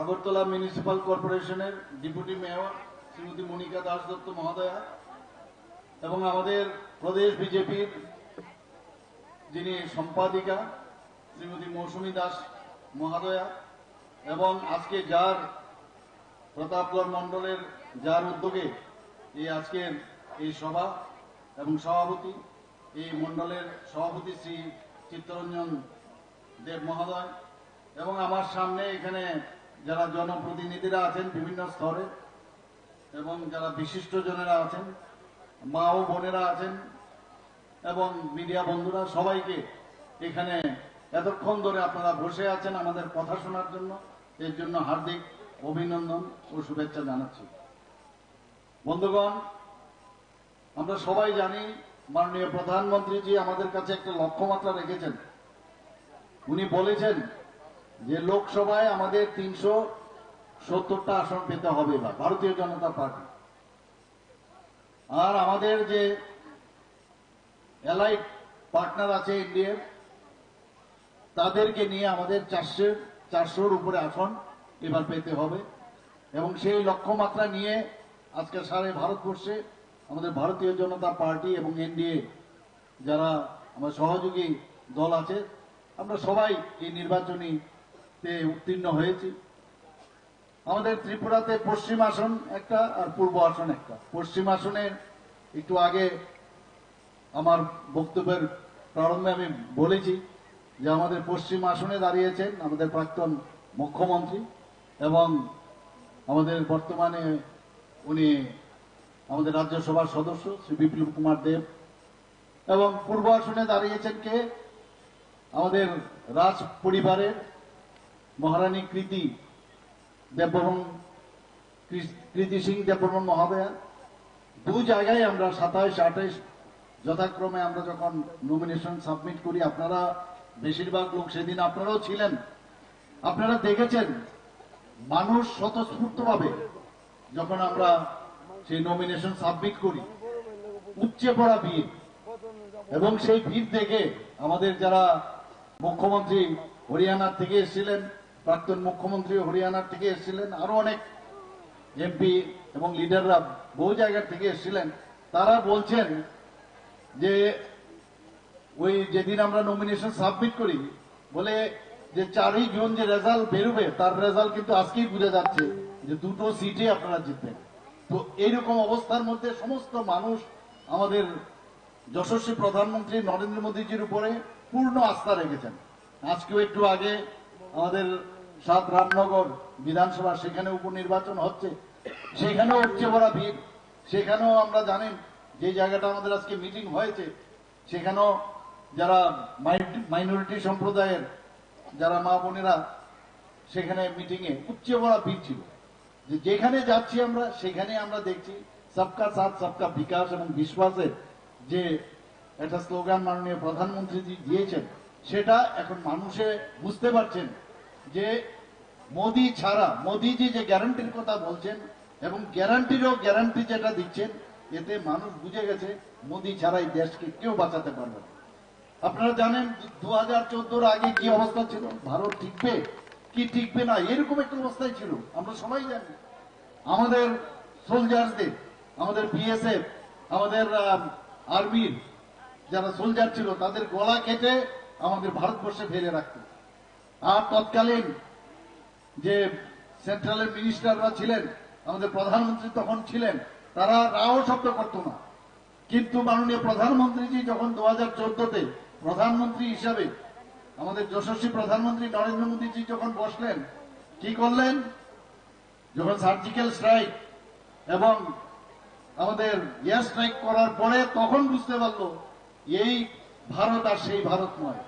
Agartala municipal কর্পোরেশনের deputy mayor Shrimati Monika Das Dutta মহোদয়া এবং আমাদের প্রদেশ বিজেপির যিনি সম্পাদিকা শ্রীমতী মৌসুমী দাস মহোদয়া এবং আজকে যার প্রতাপগড় মণ্ডলের যার উদ্যোগে এই আজকের এই সভা এবং সভাপতি, এই মণ্ডলের সভাপতি শ্রী চিত্তরঞ্জন দেব মহোদয় এবং আমার সামনে এখানে যারা জনপ্রতিনিধিরা আছেন বিভিন্ন স্তরে এবং যারা বিশিষ্ট জনেরা আছেন, মা ও বোনেরা আছেন এবং মিডিয়া বন্ধুরা সবাইকে এখানে এতক্ষণ ধরে আপনারা বসে আছেন আমাদের কথা শোনার জন্য, এর জন্য হার্দিক অভিনন্দন ও শুভেচ্ছা জানাচ্ছি। বন্ধুগণ, আমরা সবাই জানি মাননীয় প্রধানমন্ত্রীজি আমাদের কাছে একটা লক্ষ্যমাত্রা রেখেছেন। উনি বলেছেন যে লোকসভায় আমাদের তিনশো সত্তরটা আসন পেতে হবে বা ভারতীয় জনতা পার্টি। আর আমাদের যে এলাইট পার্টনার আছে ইন্ডিয়ার তাদেরকে নিয়ে আমাদের চারশো, চারশোর উপরে আসন এবার পেতে হবে। এবং সেই লক্ষ্যমাত্রা নিয়ে আজকে সারা ভারতবর্ষে আমাদের ভারতীয় জনতা পার্টি এবং এনডিএ যারা আমার সহযোগী দল আছে, আমরা সবাই এই নির্বাচনীতে উত্তীর্ণ হয়েছি। আমাদের ত্রিপুরাতে পশ্চিম আসন একটা আর পূর্ব আসন একটা। পশ্চিম আসনের একটু আগে আমার বক্তব্যের প্রারম্ভে আমি বলেছি যে আমাদের পশ্চিম আসনে দাঁড়িয়েছেন আমাদের প্রাক্তন মুখ্যমন্ত্রী এবং আমাদের বর্তমানে উনি আমাদের রাজ্যসভার সদস্য শ্রী বিপ্লব কুমার দেব এবং পূর্ব আসনে দাঁড়িয়েছেন কে? আমাদের রাজ পরিবারের মহারানী কৃতি দেববর্মন কৃতি সিং দেববর্মন মহোদয়া, দু জায়গায় আমরা সাতাইশ, আঠাইশ যথাক্রমে আমরা যখন নমিনেশন সাবমিট করি, আপনারা বেশিরভাগ লোক সেদিন আপনারাও ছিলেন। আপনারা দেখেছেন, মানুষ স্বতঃস্ফূর্তভাবে যখন আমরা সেই নমিনেশন সাবমিট করি, উপচে পড়া ভিড়। এবং সেই ভিড় দেখে আমাদের যারা মুখ্যমন্ত্রী হরিয়ানার থেকে এসেছিলেন প্রাক্তন মুখ্যমন্ত্রী হরিয়ানার থেকে এসেছিলেন, আরও অনেক এমপি এবং লিডাররা বহু জায়গার থেকে এসেছিলেন। তারা বলছেন যে, ওই যেদিন আমরা নমিনেশন সাবমিট করি, বলে যে চারই জুন যে রেজাল্ট বেরোবে, তার রেজাল্ট কিন্তু আজকেই বোঝা যাচ্ছে যে দুটো সিটে আপনারা জিতবেন। তো এইরকম অবস্থার মধ্যে সমস্ত মানুষ আমাদের যশস্বী প্রধানমন্ত্রী নরেন্দ্র মোদীজির উপরে পূর্ণ আস্থা রেখেছেন। আজকেও একটু আগে আমাদের সাত রামনগর বিধানসভা, সেখানে উপনির্বাচন হচ্ছে। সেখানেও উঠছে বড় ভিড়। সেখানেও আমরা জানেন যে জায়গাটা আমাদের আজকে মিটিং হয়েছে, সেখানেও যারা মাইনরিটি সম্প্রদায়ের যারা মা বোনেরা, সেখানে মিটিং এ উচ্চে বড় ভিড় ছিল। যে যেখানে যাচ্ছি আমরা, সেখানে আমরা দেখছি সবকা সাথ, সবকা বিকাশ এবং বিশ্বাসের যে একটা স্লোগান মাননীয় প্রধানমন্ত্রী দিয়েছেন সেটা এখন মানুষে বুঝতে পারছেন যে মোদি ছাড়া, মোদিজি যে গ্যারান্টির কথা বলছেন এবং গ্যারান্টিরও গ্যারান্টি যেটা দিচ্ছেন, এতে মানুষ বুঝে গেছে মোদি ছাড়া এই দেশকে কেউ বাঁচাতে পারবে আপনারা জানেন দু হাজার চোদ্দোর আগে কি অবস্থা ছিল? ভারত টিকবে? কি টিকবে না? এরকম একটা অবস্থায় ছিল। আমরা সবাই জানি। আমাদের সোলজারদের আমাদের বিএসএফ আমাদের আর্মির যারা সোলজার ছিল, তাদের গলা কেটে আমাদের ভারতবর্ষে ফেলে রাখত। আর তৎকালীন যে সেন্ট্রালের মিনিস্টাররা ছিলেন, আমাদের প্রধানমন্ত্রী তখন ছিলেন, তারা রাও শব্দ করত না। কিন্তু মাননীয় প্রধানমন্ত্রীজি যখন দু হাজার চোদ্দতে প্রধানমন্ত্রী হিসাবে আমাদের যশস্বী প্রধানমন্ত্রী নরেন্দ্র মোদীজি যখন বসলেন, কি করলেন? যখন সার্জিক্যাল স্ট্রাইক এবং আমাদের এয়ার স্ট্রাইক করার পরে তখন বুঝতে পারল, এই ভারত আর সেই ভারত নয়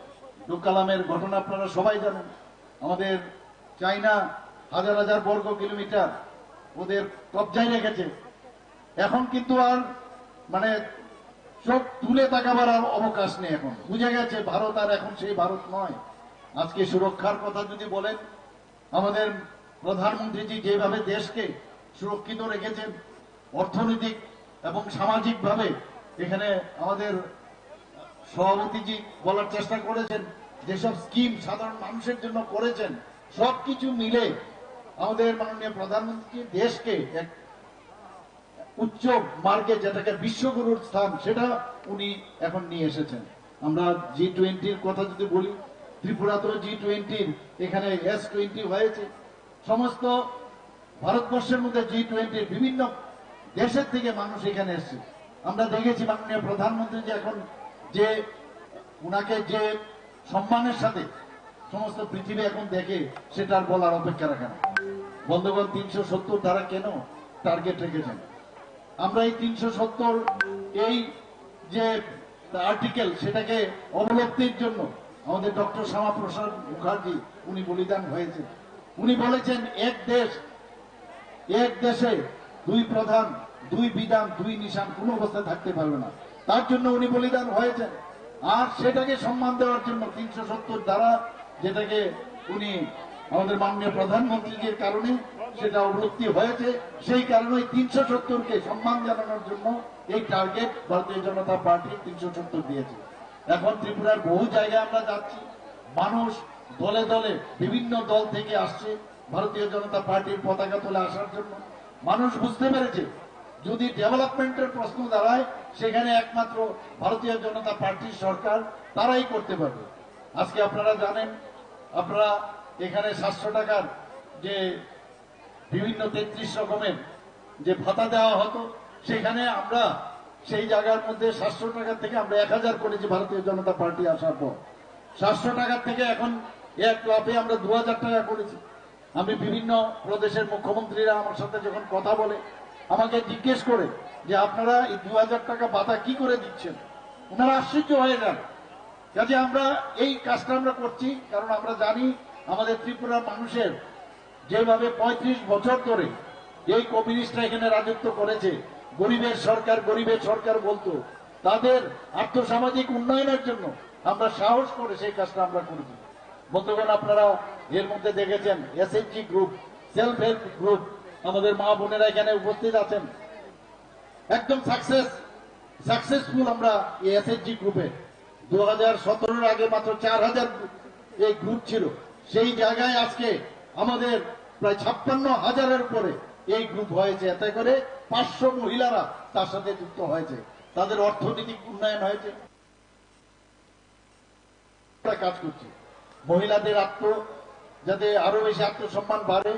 ডোকালামের ঘটনা আপনারা সবাই জানেন। আমাদের চাইনা হাজার হাজার বর্গ কিলোমিটার ওদের কবজায় রেখেছে। এখন কিন্তু আর মানে চোখ তুলে তাকাবার আর অবকাশ নেই এখন। বুঝে গেছে, ভারত আর এখন সেই ভারত নয়। আজকে সুরক্ষার কথা যদি বলেন, আমাদের প্রধানমন্ত্রীজি যেভাবে দেশকে সুরক্ষিত রেখেছেন, অর্থনৈতিক এবং সামাজিকভাবে, এখানে আমাদের সভাপতিজি বলার চেষ্টা করেছেন, যেসব স্কিম সাধারণ মানুষের জন্য করেছেন, সবকিছু মিলে আমাদের মাননীয় প্রধানমন্ত্রী দেশকে এক উচ্চ মার্গে যেটাকে বিশ্বগুরুর স্থান, সেটা উনি এখন নিয়ে এসেছেন। আমরা জি টোয়েন্টির কথা যদি বলি ত্রিপুরাতেও জি টোয়েন্টির এখানে এস টোয়েন্টি হয়েছে। সমস্ত ভারতবর্ষের মধ্যে জি টোয়েন্টির বিভিন্ন দেশের থেকে মানুষ এখানে এসছে। আমরা দেখেছি মাননীয় প্রধানমন্ত্রী যে এখন যে উনাকে যে সম্মানের সাথে সমস্ত পৃথিবী এখন দেখে সেটা আর বলার অপেক্ষা রাখে না। বন্ধুগণ, তিনশো সত্তর দ্বারা কেন টার্গেট রেখেছেন? আমরা এই তিনশো সত্তর এই যে আর্টিকেল সেটাকে অবলব্ধির জন্য আমাদের ডক্টর শ্যামা প্রসাদ মুখার্জি উনি বলিদান হয়েছে উনি বলেছেন, এক দেশ, এক দেশে দুই প্রধান, দুই বিধান, দুই নিশান কোন অবস্থায় থাকতে পারবে না। তার জন্য উনি বলিদান হয়েছেন। আর সেটাকে সম্মান দেওয়ার জন্য তিনশো সত্তর দ্বারা যেটাকে উনি আমাদের মাননীয় প্রধানমন্ত্রীর কারণে সেটা উপলব্ধি হয়েছে, সেই কারণে তিনশো সত্তরকে সম্মান জানানোর জন্য এই টার্গেট ভারতীয় জনতা পার্টি তিনশো সত্তর দিয়েছে। এখন ত্রিপুরার বহু জায়গায় আমরা যাচ্ছি। মানুষ দলে দলে বিভিন্ন দল থেকে আসছে ভারতীয় জনতা পার্টির পতাকা তুলে আসার জন্য। মানুষ বুঝতে পেরেছে যদি ডেভেলপমেন্টের প্রশ্ন দাঁড়ায়, সেখানে একমাত্র ভারতীয় জনতা পার্টির সরকার, তারাই করতে পারবে। আজকে আপনারা জানেন, আপনারা এখানে সাতশো টাকার যে বিভিন্ন তেত্রিশ রকমের যে ভাতা দেওয়া হতো, সেখানে আমরা সেই জায়গার মধ্যে সাতশো টাকার থেকে আমরা এক হাজার করেছি ভারতীয় জনতা পার্টি আসার পর। সাতশো টাকার থেকে এখন এক ক্লাবে আমরা দু হাজার টাকা করেছি। আমি বিভিন্ন প্রদেশের মুখ্যমন্ত্রীরা আমার সাথে যখন কথা বলে আমাকে জিজ্ঞেস করে যে আপনারা এই দু হাজার টাকা বাধা কি করে দিচ্ছেন? ওনারা আশ্চর্য হয়ে যান। কাজে আমরা এই কাজটা আমরা করছি কারণ আমরা জানি আমাদের ত্রিপুরার মানুষের যেভাবে ৩৫ বছর ধরে এই কমিউনিস্টরা এখানে রাজত্ব করেছে, গরিবের সরকার গরিবের সরকার বলতো, তাদের আর্থসামাজিক উন্নয়নের জন্য আমরা সাহস করে সেই কাজটা আমরা করেছি। বন্ধুগণ আপনারা এর মধ্যে দেখেছেন SHG group self help group আমাদের মা বোনেরা এখানে উপস্থিত আছেন। একদম সাকসেস সাকসেসফুল আমরা এই এসএইচজি গ্রুপে দু হাজার সতেরোর আগে মাত্র চার হাজার এই গ্রুপ ছিল। সেই জায়গায় আজকে আমাদের প্রায় ছাপ্পান্ন হাজারের উপরে এই গ্রুপ হয়েছে। এতে করে পাঁচশো মহিলারা তার সাথে যুক্ত হয়েছে। তাদের অর্থনৈতিক উন্নয়ন হয়েছে। কাজ করছি। মহিলাদের আত্ম যাতে আরও বেশি আত্মসম্মান বাড়ে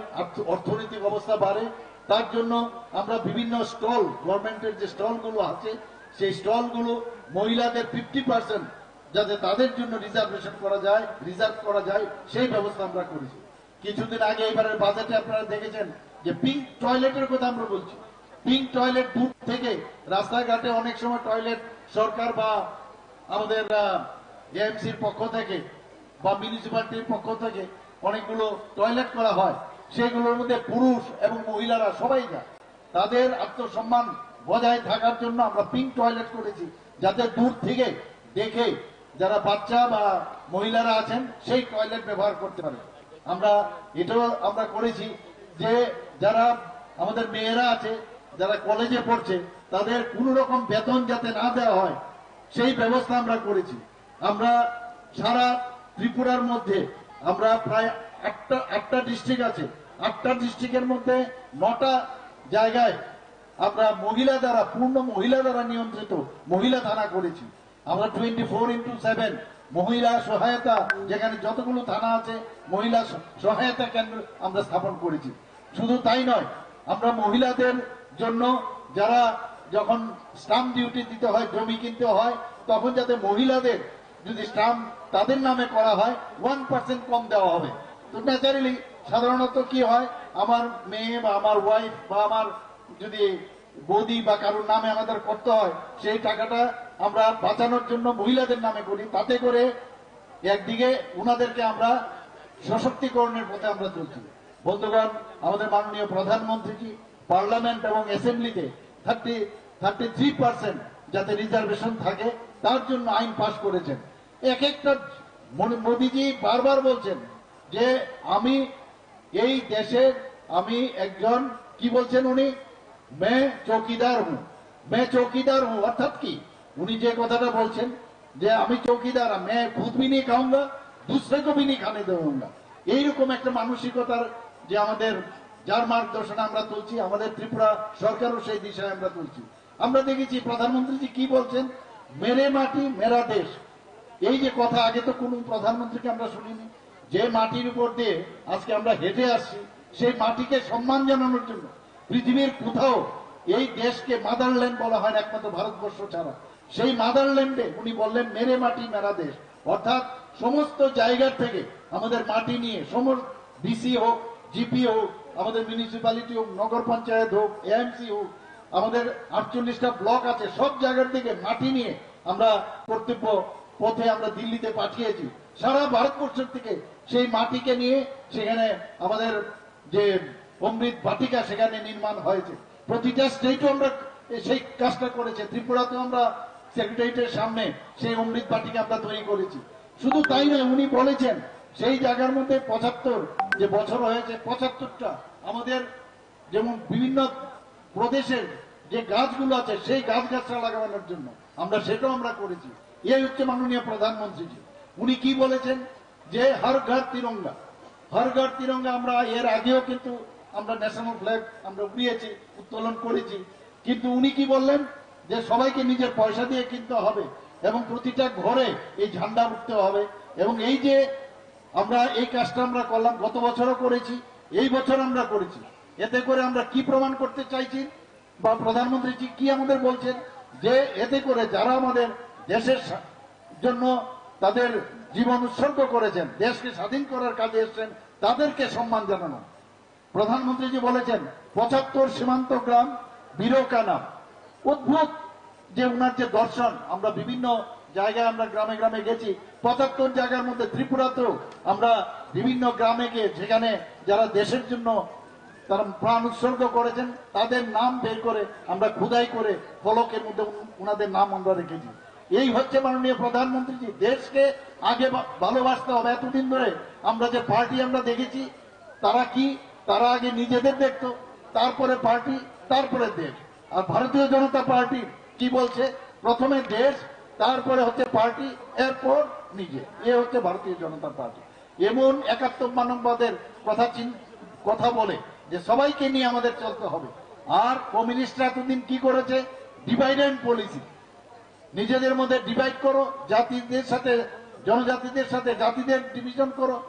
অর্থনৈতিক অবস্থা বাড়ে। তার জন্য আমরা বিভিন্ন স্টল, গভর্নমেন্টের যে স্টলগুলো আছে, সেই স্টলগুলো মহিলাদের ফিফটি পার্সেন্ট যাতে তাদের জন্য রিজার্ভেশন করা যায়, রিজার্ভ করা যায়, সেই ব্যবস্থা আমরা করেছি। কিছুদিন আগে এবারের বাজেটে আপনারা দেখেছেন যে পিঙ্ক টয়লেটের কথা আমরা বলছি। পিঙ্ক টয়লেট দূর থেকে রাস্তাঘাটে অনেক সময় টয়লেট সরকার বা আমাদের এএমসির পক্ষ থেকে বা মিউনিসিপালিটির পক্ষ থেকে অনেকগুলো টয়লেট করা হয়। সেগুলোর মধ্যে পুরুষ এবং মহিলারা সবাই যায়। তাদের আত্মসম্মান বজায় থাকার জন্য আমরা পিঙ্ক টয়লেট করেছি। যাতে দূর থেকে দেখে যারা বাচ্চা বা মহিলারা আছেন, সেই টয়লেট ব্যবহার করতে পারে। আমরা এটাও আমরা করেছি যে যারা আমাদের মেয়েরা আছে, যারা কলেজে পড়ছে, তাদের কোন রকম বেতন যাতে না দেওয়া হয়, সেই ব্যবস্থা আমরা করেছি। আমরা সারা ত্রিপুরার মধ্যে আমরা প্রায় একটা একটা ডিস্ট্রিক্ট আছে। আটটা ডিস্ট্রিক্টের মধ্যে নটা জায়গায় আমরা মহিলা দ্বারা, পূর্ণ মহিলা দ্বারা নিয়ন্ত্রিত মহিলা থানা করেছি। আমরা টোয়েন্টি ফোর ইন্টু সেভেন মহিলা সহায়তা, যেখানে যতগুলো থানা আছে, মহিলা সহায়তা কেন্দ্র আমরা স্থাপন করেছি। শুধু তাই নয়, আমরা মহিলাদের জন্য যারা যখন স্টাম্প ডিউটি দিতে হয়, জমি কিনতে হয়, তখন যাতে মহিলাদের যদি স্টাম্প তাদের নামে করা হয় ওয়ান পার্সেন্ট কম দেওয়া হবে। তো ন্যাচারালি সাধারণত কি হয়, আমার মেয়ে বা আমার ওয়াইফ বা আমার যদি বৌদি বা কারোর নামে আমাদের করতে হয়, সেই টাকাটা আমরা বাঁচানোর জন্য মহিলাদের নামে করি। তাতে করে একদিকে উনাদেরকে আমরা সশক্তিকরণের পথে আমরা চলছি। বন্ধুগণ, আমাদের মাননীয় প্রধানমন্ত্রীজি পার্লামেন্ট এবং অ্যাসেম্বলিতে থার্টি থার্টি থ্রি পার্সেন্ট যাতে রিজার্ভেশন থাকে, তার জন্য আইন পাশ করেছেন। এক একটা মোদীজি বারবার বলছেন যে আমি এই দেশে আমি একজন, কি বলছেন উনি? মে চৌকিদার হু মে চৌকিদার হু অর্থাৎ কি? উনি যে কথাটা বলছেন যে আমি চৌকিদার মে খুদ বিনি খাওয়া দুসরে কবি নি খানে দেবা এইরকম একটা মানসিকতার যে আমাদের যার মার্গদর্শন আমরা তুলছি, আমাদের ত্রিপুরা সরকারও সেই দিশায় আমরা তুলছি। আমরা দেখেছি প্রধানমন্ত্রীজি কি বলছেন? মেরে মাটি, মেরা দেশ। এই যে কথা, আগে তো কোনো প্রধানমন্ত্রীকে আমরা শুনিনি। যে মাটির উপর দিয়ে আজকে আমরা হেঁটে আসছি, সেই মাটিকে সম্মান জানানোর জন্য পৃথিবীর কোথাও এই দেশকে মাদারল্যান্ড বলা হয় একমাত্র ভারতবর্ষ ছাড়া। সেই মাদারল্যান্ডে উনি বললেন, মেরে মাটি, মেরা দেশ। অর্থাৎ সমস্ত জায়গার থেকে আমাদের মাটি নিয়ে, সমস্ত ডিসি হোক, জিপি হোক, আমাদের মিউনিসিপ্যালিটি হোক, নগর পঞ্চায়েত হোক এএমসি হোক, আমাদের আটচল্লিশটা ব্লক আছে, সব জায়গার থেকে মাটি নিয়ে আমরা কর্তব্য পথে আমরা দিল্লিতে পাঠিয়েছি। সারা ভারতবর্ষের থেকে সেই মাটিকে নিয়ে সেখানে আমাদের যে অমৃত বাটিকা সেখানে নির্মাণ হয়েছে। প্রতিটা স্টেটও আমরা সেই কাজটা করেছে। ত্রিপুরাতেও আমরা সেক্রেটারিয়েটের সামনে সেই অমৃত বাটিকা আমরা তৈরি করেছি। শুধু তাই নয়, উনি বলেছেন, সেই জায়গার মধ্যে পঁচাত্তর, যে বছর হয়েছে পঁচাত্তরটা, আমাদের যেমন বিভিন্ন প্রদেশের যে গাছগুলো আছে, সেই গাছ গাছটা লাগানোর জন্য আমরা সেটাও আমরা করেছি। এই হচ্ছে মাননীয় প্রধানমন্ত্রীজি। উনি কি বলেছেন? যে হর ঘর তিরঙ্গা। হর ঘর তিরঙ্গা আমরা এর আগেও কিন্তু আমরা ন্যাশনাল ফ্ল্যাগ আমরা উড়িয়েছি, উত্তোলন করেছি। কিন্তু উনি কি বললেন? যে সবাইকে নিজের পয়সা দিয়ে কিনতে হবে এবং প্রতিটা ঘরে এই ঝান্ডা উঠতে হবে এবং এই যে আমরা এই কাজটা আমরা করলাম, গত বছরও করেছি, এই বছর আমরা করেছি। এতে করে আমরা কি প্রমাণ করতে চাইছি? বা প্রধানমন্ত্রী কি আমাদের বলছেন? যে এতে করে যারা আমাদের দেশের জন্য তাদের জীবন উৎসর্গ করেছেন, দেশকে স্বাধীন করার কাজে এসেছেন, তাদেরকে সম্মান জানানো। প্রধানমন্ত্রীজি বলেছেন, পঁচাত্তর সীমান্ত গ্রাম বীরকানা। অদ্ভুত যে উনার যে দর্শন, আমরা বিভিন্ন জায়গায় আমরা গ্রামে গ্রামে গেছি, পঁচাত্তর জায়গার মধ্যে ত্রিপুরাতেও আমরা বিভিন্ন গ্রামে গিয়ে সেখানে যারা দেশের জন্য তারা প্রাণ উৎসর্গ করেছেন, তাদের নাম বের করে আমরা খুদাই করে ফলকের মধ্যে উনাদের নাম আমরা রেখেছি। এই হচ্ছে মাননীয় প্রধানমন্ত্রীজি। দেশকে আগে ভালোবাসতে হবে। এতদিন ধরে আমরা যে পার্টি আমরা দেখেছি, তারা কি? তারা আগে নিজেদের দেখতো, তারপরে পার্টি, তারপরে দেশ। আর ভারতীয় জনতা পার্টি কি বলছে? প্রথমে দেশ, তারপরে হচ্ছে পার্টি, এরপর নিজে। এ হচ্ছে ভারতীয় জনতা পার্টি। এমন একাত্তর মানববাদের কথা কথা বলে যে সবাইকে নিয়ে আমাদের চলতে হবে। আর কমিউনিস্টরা এতদিন কি করেছে? Divide policy. নিজেদের মধ্যে ডিভাইড করো, জাতিদের সাথে, জনজাতিদের সাথে, জাতিদের ডিভিশন করো।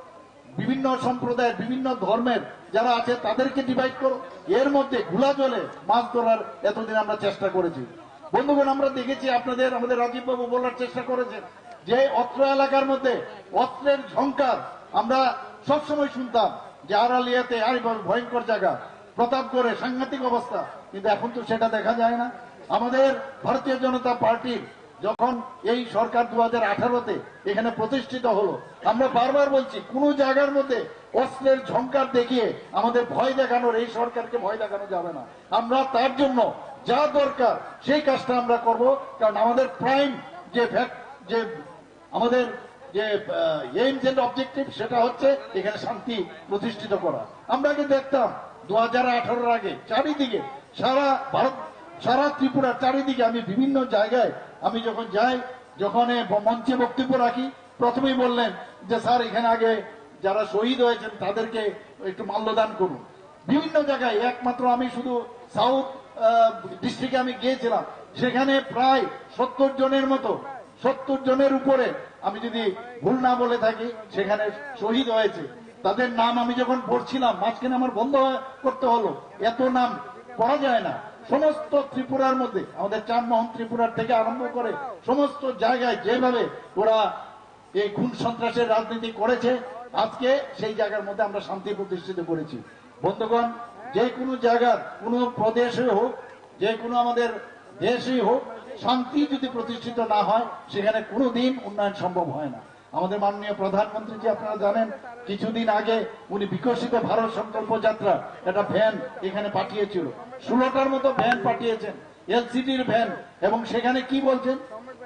বিভিন্ন সম্প্রদায়ের, বিভিন্ন ধর্মের যারা আছে, তাদেরকে ডিভাইড করো। এর মধ্যে ঘোলা জলে মাছ ধরার এতদিন আমরা চেষ্টা করেছি। বন্ধুগণ, আমরা দেখেছি আপনাদের, আমাদের রাজীব বাবু বলার চেষ্টা করেছেন যে, অত্র এলাকার মধ্যে অস্ত্রের ঝংকার আমরা সবসময় শুনতাম যে, আড়ালিয়াতে আরিভাবে ভয়ঙ্কর জায়গা। প্রতাপ করে সাংঘাতিক অবস্থা। কিন্তু এখন তো সেটা দেখা যায় না। আমাদের ভারতীয় জনতা পার্টির যখন এই সরকার দু হাজার এখানে প্রতিষ্ঠিত হলো, আমরা বারবার বলছি, কোন জায়গার মধ্যে অস্ত্রের ঝংকার দেখিয়ে আমাদের ভয় দেখানোর, এই সরকারকে ভয় দেখানো যাবে না। আমরা তার জন্য যা দরকার সেই কাজটা আমরা করব, কারণ আমাদের প্রাইম যে যে আমাদের যে এইমস এন্ড অবজেক্টিভ সেটা হচ্ছে এখানে শান্তি প্রতিষ্ঠিত করা। আমরা আগে দেখতাম দু হাজার আগে চারিদিকে সারা ভারত সারা ত্রিপুরার চারিদিকে আমি বিভিন্ন জায়গায় আমি যখন যাই, যখন মঞ্চে বক্তব্য রাখি, প্রথমেই বললেন যে, স্যার, এখানে আগে যারা শহীদ হয়েছেন তাদেরকে একটু মাল্যদান করুন। বিভিন্ন জায়গায়, একমাত্র আমি শুধু সাউথ ডিস্ট্রিক্টে আমি গিয়েছিলাম। সেখানে প্রায় সত্তর জনের মতো, সত্তর জনের উপরে আমি যদি ভুল না বলে থাকি, সেখানে শহীদ হয়েছে। তাদের নাম আমি যখন পড়ছিলাম, মাঝখানে আমার বন্ধ করতে হলো। এত নাম পড়া যায় না। সমস্ত ত্রিপুরার মধ্যে, আমাদের চানমোহন ত্রিপুরার থেকে আরম্ভ করে সমস্ত জায়গায় যেভাবে ওরা এই খুন সন্ত্রাসের রাজনীতি করেছে, আজকে সেই জায়গার মধ্যে আমরা শান্তি প্রতিষ্ঠিত করেছি। বন্ধুগণ, যে কোনো জায়গার, কোনো প্রদেশে হোক, যে কোনো আমাদের দেশই হোক, শান্তি যদি প্রতিষ্ঠিত না হয়, সেখানে কোনো দিন উন্নয়ন সম্ভব হয় না। আমাদের মাননীয় প্রধানমন্ত্রী যে আপনারা জানেন, কিছুদিন আগে উনি বিকশিত ভারত সংকল্প যাত্রা, একটা ভ্যান এখানে পাঠিয়েছিল। ষোলোটার মতো ভ্যান পাঠিয়েছেন, এলসিডির ভ্যান। এবং সেখানে কি বলছেন?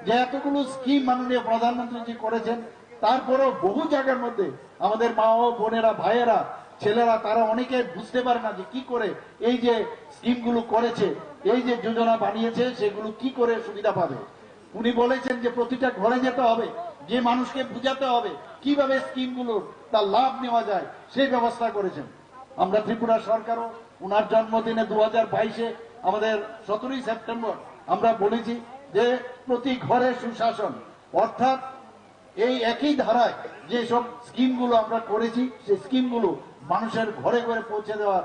যে এতগুলো স্কিম মাননীয় প্রধানমন্ত্রী করেছেন, তারপরেও বহু জায়গার মধ্যে আমাদের মা ও বোনেরা, ভাইয়েরা, ছেলেরা, তারা অনেকে বুঝতে পারে না যে কি করে এই যে স্কিমগুলো করেছে, এই যে যোজনা বানিয়েছে, সেগুলো কি করে সুবিধা পাবে। উনি বলেছেন যে প্রতিটা ঘরে যেতে হবে যে মানুষকে বুঝাতে হবে কীভাবে স্কিমগুলোর তার লাভ নেওয়া যায়, সেই ব্যবস্থা করেছেন। আমরা ত্রিপুরা সরকারও ওনার জন্মদিনে দু হাজার আমাদের সতেরোই সেপ্টেম্বর আমরা বলেছি যে প্রতি ঘরে সুশাসন, অর্থাৎ এই একই ধারায় যে সব স্কিমগুলো আমরা করেছি, সেই স্কিমগুলো মানুষের ঘরে ঘরে পৌঁছে দেওয়া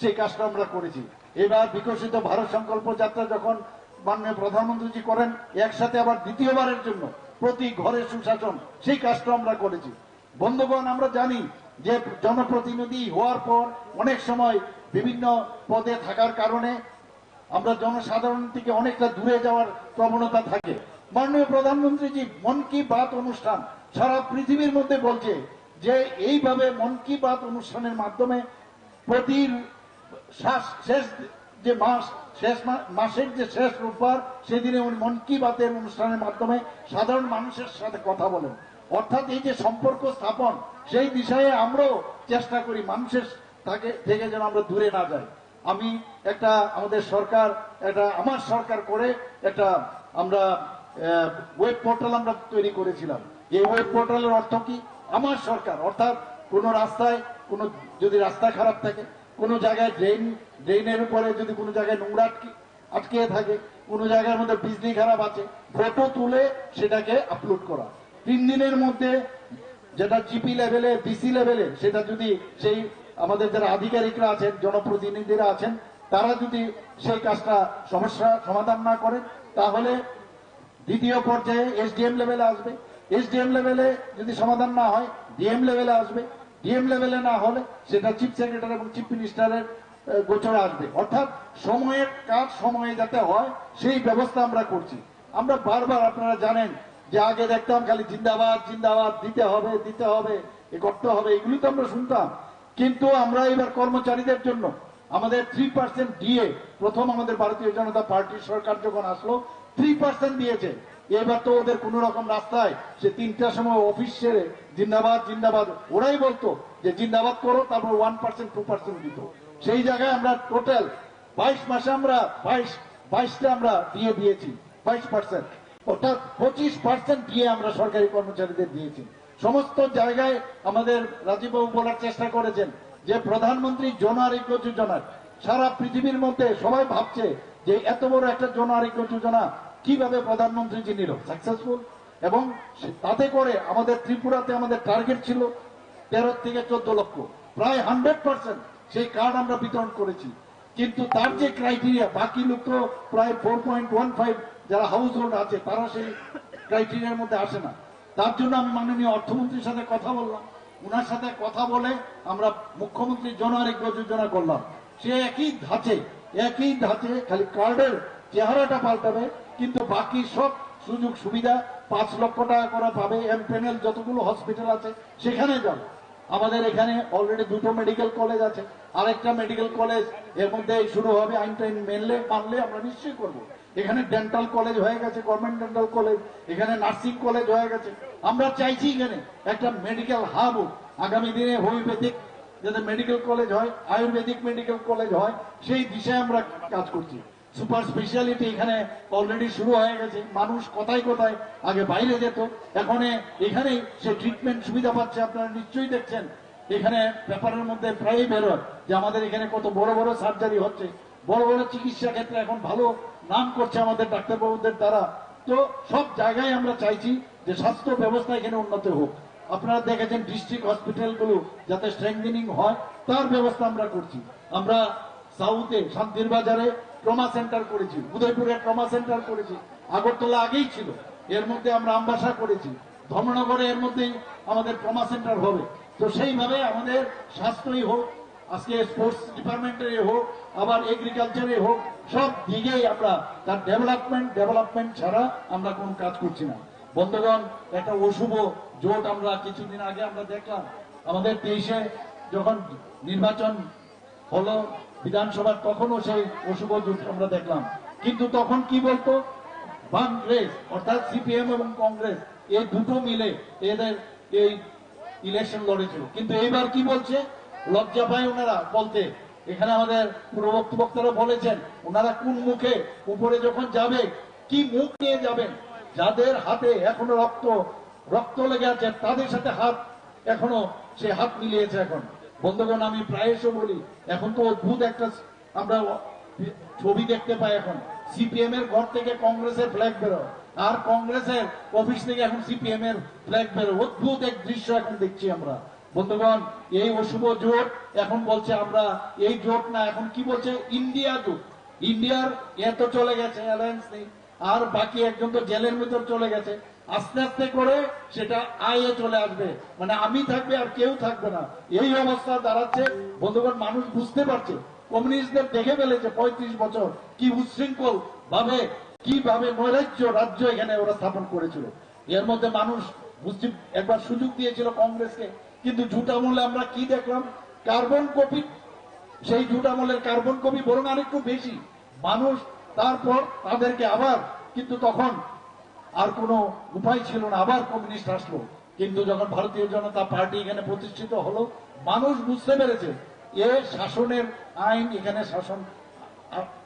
সেই কাজটা আমরা করেছি। এবার বিকশিত ভারত সংকল্প যাত্রা যখন মাননীয় প্রধানমন্ত্রীজি করেন, একসাথে আবার দ্বিতীয়বারের জন্য প্রতি ঘরে সুশাসন, সেই কাজটা আমরা করেছি। বন্ধুগণ, আমরা জানি যে জনপ্রতিনিধি হওয়ার পর অনেক সময় বিভিন্ন পদে থাকার কারণে আমরা জনসাধারণ থেকে অনেকটা দূরে যাওয়ার প্রবণতা থাকে। মাননীয় প্রধানমন্ত্রীজি, মন কি বাত অনুষ্ঠান সারা পৃথিবীর মধ্যে বলছে যে এইভাবে মন কি বাত অনুষ্ঠানের মাধ্যমে প্রতি শেষ যে মাস, শেষ মাসের যে শেষ রোববার, সেদিনে উনি মন কি বাতের অনুষ্ঠানের মাধ্যমে সাধারণ মানুষের সাথে কথা বলেন। অর্থাৎ এই যে সম্পর্ক স্থাপন, সেই বিষয়ে আমরাও চেষ্টা করি মানুষের তাকে থেকে যেন আমরা দূরে না যাই। আমি একটা আমাদের সরকার, একটা আমার সরকার করে একটা আমরা ওয়েব পোর্টাল আমরা তৈরি করেছিলাম। এই ওয়েব পোর্টালের অর্থ কি? আমার সরকার, অর্থাৎ কোন রাস্তায় কোনো যদি রাস্তা খারাপ থাকে কোন জায়গায় ড্রেন ড্রেনের উপরে যদি কোনো জায়গায় নোংরা আটকে- আটকে থাকে, কোন জায়গার মধ্যে বিজলি খারাপ আছে ফটো তুলে সেটাকে আপলোড করা। তিন দিনের মধ্যে যেটা জিপি লেভেলে ডিসি লেভেলে সেটা যদি সেই আমাদের যারা আধিকারিকরা আছেন, জনপ্রতিনিধিরা আছেন, তারা যদি সেই কাজটা সমস্যা সমাধান না করে, তাহলে দ্বিতীয় পর্যায়ে এসডিএম লেভেলে আসবে। এসডিএম লেভেলে যদি সমাধান না হয় ডিএম লেভেলে আসবে। ডিএম লেভেলে না হলে সেটা চিফ সেক্রেটারি এবং চিফ মিনিস্টারের গোচরে আসবে। অর্থাৎ সময়ের কাজ সময়ে যাতে হয়, সেই ব্যবস্থা আমরা করছি। আমরা বারবার আপনারা জানেন যে আগে দেখতাম খালি জিন্দাবাদ জিন্দাবাদ, দিতে হবে দিতে হবে, এ করতে হবে, এগুলি তো আমরা শুনতাম। কিন্তু আমরা এবার কর্মচারীদের জন্য, আমাদের থ্রি পার্সেন্ট দিয়ে প্রথম আমাদের ভারতীয় জনতা পার্টির সরকার যখন আসলো থ্রি পার্সেন্ট দিয়েছে। এবার তো ওদের কোন রকম রাস্তায় সে তিনটার সময় অফিস ছেড়ে জিন্দাবাদ জিন্দাবাদ, ওরাই বলতো যে জিন্দাবাদ করো, তারপর ওয়ান পার্সেন্ট টু পার্সেন্ট দিত। সেই জায়গায় আমরা টোটাল বাইশ মাসে আমরা বাইশ, বাইশটা আমরা দিয়ে দিয়েছি, বাইশ পার্সেন্ট অর্থাৎ পঁচিশ পার্সেন্ট দিয়ে আমরা সরকারি কর্মচারীদের দিয়েছি। সমস্ত জায়গায় আমাদের রাজীববাবু বলার চেষ্টা করেছেন যে প্রধানমন্ত্রী জন আরোগ্য যোজনা সারা পৃথিবীর মধ্যে সবাই ভাবছে যে এত বড় একটা জন আরোগ্য যোজনা কীভাবে প্রধানমন্ত্রীজি নিল সাকসেসফুল এবং তাতে করে আমাদের ত্রিপুরাতে আমাদের টার্গেট ছিল তেরো থেকে চোদ্দ লক্ষ। প্রায় হান্ড্রেড পার্সেন্ট সেই কার্ড আমরা বিতরণ করেছি। কিন্তু তার যে ক্রাইটেরিয়া বাকি লোক তো প্রায় ফোর পয়েন্ট ওয়ান ফাইভ যারা হাউস হোল্ড আছে, তারা সেই ক্রাইটেরিয়ার মধ্যে আসে না। তার জন্য আমি মাননীয় অর্থমন্ত্রীর সাথে কথা বললাম। ওনার সাথে কথা বলে আমরা মুখ্যমন্ত্রী জন আরোগ্য যোজনা করলাম। সে একই ধাঁচে একই ধাঁচে খালি কার্ডের চেহারাটা পাল্টাবে, কিন্তু বাকি সব সুযোগ সুবিধা, পাঁচ লক্ষ টাকা করে পাবে এম প্যানেল যতগুলো হসপিটাল আছে, সেখানে যাবে আমাদের এখানে অলরেডি দুটো মেডিকেল কলেজ আছে। আরেকটা মেডিকেল কলেজের মধ্যে শুরু হবে, আইন টাইন মেনলে, মানলে আমরা নিশ্চয়ই করব। এখানে ডেন্টাল কলেজ হয়ে গেছে গভর্নমেন্ট ডেন্টাল কলেজ এখানে নার্সিং কলেজ হয়ে গেছে। আমরা চাইছি এখানে একটা মেডিকেল হাব আগামী দিনে হোমিওপ্যাথিক যাতে মেডিকেল কলেজ হয়, আয়ুর্বেদিক মেডিকেল কলেজ হয়, সেই দিশায় আমরা কাজ করছি। সুপার স্পেশালিটি এখানে অলরেডি শুরু হয়ে গেছে। মানুষ কোথায় কোথায় আগে বাইরে যেত। এখন এখানেই সে ট্রিটমেন্ট সুবিধা পাচ্ছে, আপনারা নিশ্চয়ই দেখছেন। এখানে পেপারের মধ্যে প্রায়ই বেরোয় যে আমাদের এখানে কত বড় বড় সার্জারি হচ্ছে। বড় বড় চিকিৎসা ক্ষেত্রে এখন ভালো নাম করছে আমাদের ডাক্তারবাবুদের দ্বারা। তো সব জায়গায় আমরা চাইছি যে স্বাস্থ্য ব্যবস্থা এখানে উন্নত হোক। আপনারা দেখেছেন ডিস্ট্রিক্ট হসপিটালগুলো যাতে স্ট্রেংথেনিং হয়, তার ব্যবস্থা আমরা করছি। আমরা সাউথে শান্তির বাজারে ট্রমা সেন্টার করেছি উদয়পুরে ট্রমা সেন্টার করেছি, আগরতলা আগেই ছিল, এর মধ্যে আমরা আমবাসা করেছি, ধর্মনগরে এর মধ্যেই আমাদের ট্রমা সেন্টার হবে। তো সেইভাবে আমাদের স্বাস্থ্যই হোক, আজকে স্পোর্টস ডিপার্টমেন্টে হোক, আবার এগ্রিকালচারে হোক, সব দিকেই আমরা, তার ডেভেলপমেন্ট ডেভেলপমেন্ট ছাড়া আমরা কোন কাজ করছি না। বন্ধুগণ, একটা অশুভ জোট আমরা কিছুদিন আগে আমরা দেখলাম। আমাদের তেইশে যখন নির্বাচন হলো বিধানসভার তখনও সেই অশুভ জোট আমরা দেখলাম। কিন্তু তখন কি বলতো? কংগ্রেস অর্থাৎ সিপিএম এবং কংগ্রেস এই দুটো মিলে এদের এই ইলেকশন লড়েছিল। কিন্তু এইবার কি বলছে? লজ্জা পায় ওনারা বলতে। এখানে আমাদের পূর্ববর্তী বক্তারা বলেছেন, ওনারা কোন মুখে উপরে যখন যাবে, কি মুখ নিয়ে যাবেন? যাদের হাতে এখনও রক্ত রক্ত লেগে আছে, তাদের সাথে হাত এখনও সে হাত মিলিয়েছে এখন। বন্ধুগণ, আমি প্রায়শই বলি, এখন তো অদ্ভুত একটা আমরা ছবি দেখতে পাই এখন। সিপিএম এর ঘর থেকে কংগ্রেসের ফ্ল্যাগ বেরো। আর কংগ্রেসের অফিস থেকে এখন সিপিএম এর ফ্ল্যাগ বেরো। অদ্ভুত এক দৃশ্য এখন দেখছি আমরা। বন্ধুগণ, এই অশুভ জোট এখন বলছে আমরা, এই জোট না, এখন কি বলছে? ইন্ডিয়া জোট। ইন্ডিয়ার এত চলে গেছে অ্যালায়েন্স নেই। আর বাকি একজন তো জেলের ভিতর চলে গেছে। আস্তে আস্তে করে সেটা আয়ে চলে আসবে। মানে আমি থাকবে আর কেউ থাকবে না। এই অবস্থা দাঁড়াচ্ছে। বন্ধুগণ, মানুষ বুঝতে পারছে। কমিউনিস্টদের দেখে ফেলেছে পঁয়ত্রিশ বছর কি উচ্ছৃঙ্খল, ভাবে, কীভাবে নৈরাজ্য রাজ্য এখানে ওরা স্থাপন করেছিল। এর মধ্যে মানুষ বুঝতে একবার সুযোগ দিয়েছিল কংগ্রেসকে। কিন্তু ঝুটামূলে আমরা কি দেখলাম? কার্বন কপি, সেই জুট আমলের কার্বন কপি বরং আরেকটু বেশি। মানুষ তারপর তাদেরকে আবার, কিন্তু তখন আর কোনো উপায় ছিল না, আবার কমিউনিস্ট আসলো। কিন্তু যখন ভারতীয় জনতা পার্টি এখানে প্রতিষ্ঠিত হলো, মানুষ বুঝতে পেরেছে, এ শাসনের আইন এখানে শাসন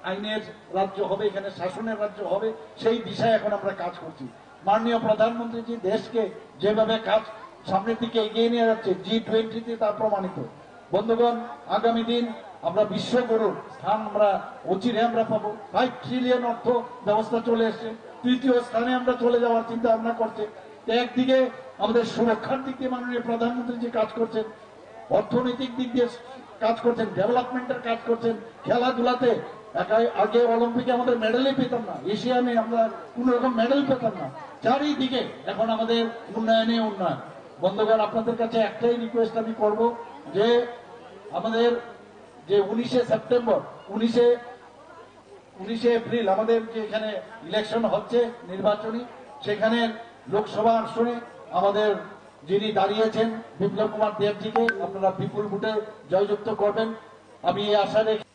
আইনের রাজ্য হবে, এখানে শাসনের রাজ্য হবে, সেই দিশায় এখন আমরা কাজ করছি। মাননীয় প্রধানমন্ত্রী দেশকে যেভাবে কাজ, সামনের দিকে এগিয়ে নিয়ে যাচ্ছে জি টোয়েন্টিতে তা প্রমাণিত। বন্ধুগণ, আগামী দিন আমরা বিশ্বগুরুর স্থান আমরা, অচিরে আমরা পাবো। ফাইভ ট্রিলিয়ন অর্থ ব্যবস্থা চলে এসছে। তৃতীয় স্থানে আমরা চলে যাওয়ার চিন্তা ভাবনা করছে। একদিকে আমাদের সুরক্ষার দিক দিয়ে মাননীয় প্রধানমন্ত্রী যে কাজ করছেন, অর্থনৈতিক দিক দিয়ে কাজ করছেন, ডেভেলপমেন্টের কাজ করছেন, খেলাধুলাতে আগে অলিম্পিকে আমাদের মেডেলই পেতাম না, এশিয়ানে আমরা কোন রকম মেডেল পেতাম না। চারিদিকে এখন আমাদের উন্নয়নে উন্নয়ন। বন্ধুগণ, আপনাদের কাছে একটাই রিকোয়েস্ট আমি করব যে আমাদের যে উনিশে সেপ্টেম্বর, উনিশে উনিশে এপ্রিল আমাদের যে এখানে ইলেকশন হচ্ছে, নির্বাচনী। সেখানে লোকসভা আসনে আমাদের যিনি দাঁড়িয়েছেন বিপ্লব কুমার দেবজিকে আপনারা বিপুল ভোটে জয়যুক্ত করবেন। আমি এই আশা রেখে